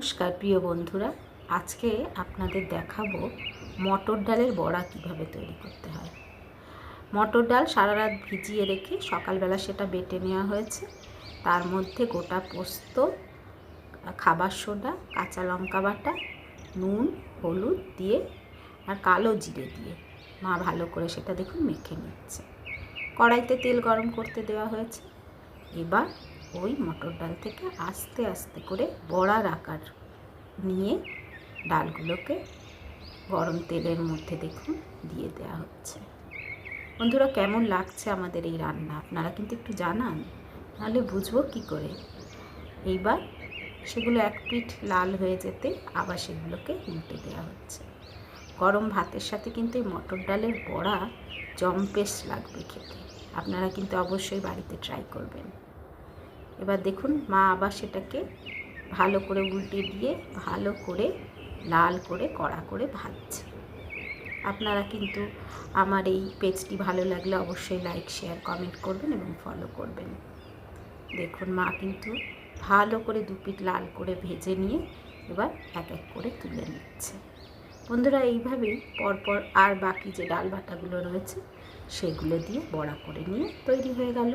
নমস্কার, প্রিয় বন্ধুরা। আজকে আপনাদের দেখাবো মটর ডালের বড়া কীভাবে তৈরি করতে হয়। মটর ডাল সারা রাত ভিজিয়ে রেখে সকালবেলা সেটা বেটে নেওয়া হয়েছে। তার মধ্যে গোটা পোস্ত, খাবার সোডা, কাঁচা লঙ্কা বাটা, নুন, হলুদ দিয়ে আর কালো জিরে দিয়ে মা ভালো করে সেটা দেখুন মেখে নিচ্ছে। কড়াইতে তেল গরম করতে দেওয়া হয়েছে। এবার ওই মটর ডাল থেকে আস্তে আস্তে করে বড়ার আকার নিয়ে ডালগুলোকে গরম তেলের মধ্যে দেখুন দিয়ে দেওয়া হচ্ছে। বন্ধুরা, কেমন লাগছে আমাদের এই রান্না? আপনারা কিন্তু একটু জানান, নাহলে বুঝব কি করে। এইবার সেগুলো এক পিঠ লাল হয়ে যেতে আবার সেগুলোকে উল্টে দেওয়া হচ্ছে। গরম ভাতের সাথে কিন্তু এই মটর ডালের বড়া জম্পেশ লাগবে খেতে। আপনারা কিন্তু অবশ্যই বাড়িতে ট্রাই করবেন। এবার দেখুন মা আবার সেটাকে ভালো করে উল্টে দিয়ে, ভালো করে, লাল করে, কড়া করে ভাজছে। আপনারা কিন্তু আমার এই পেজটি ভালো লাগলে অবশ্যই লাইক, শেয়ার, কমেন্ট করবেন এবং ফলো করবেন। দেখুন মা কিন্তু ভালো করে দুপিট লাল করে ভেজে নিয়ে এবার এক এক করে তুলে নিচ্ছে। বন্ধুরা এইভাবেই পরপর আর বাকি যে ডাল বাটাগুলো রয়েছে, সেগুলো দিয়ে বড়া করে নিয়ে তৈরি হয়ে গেল।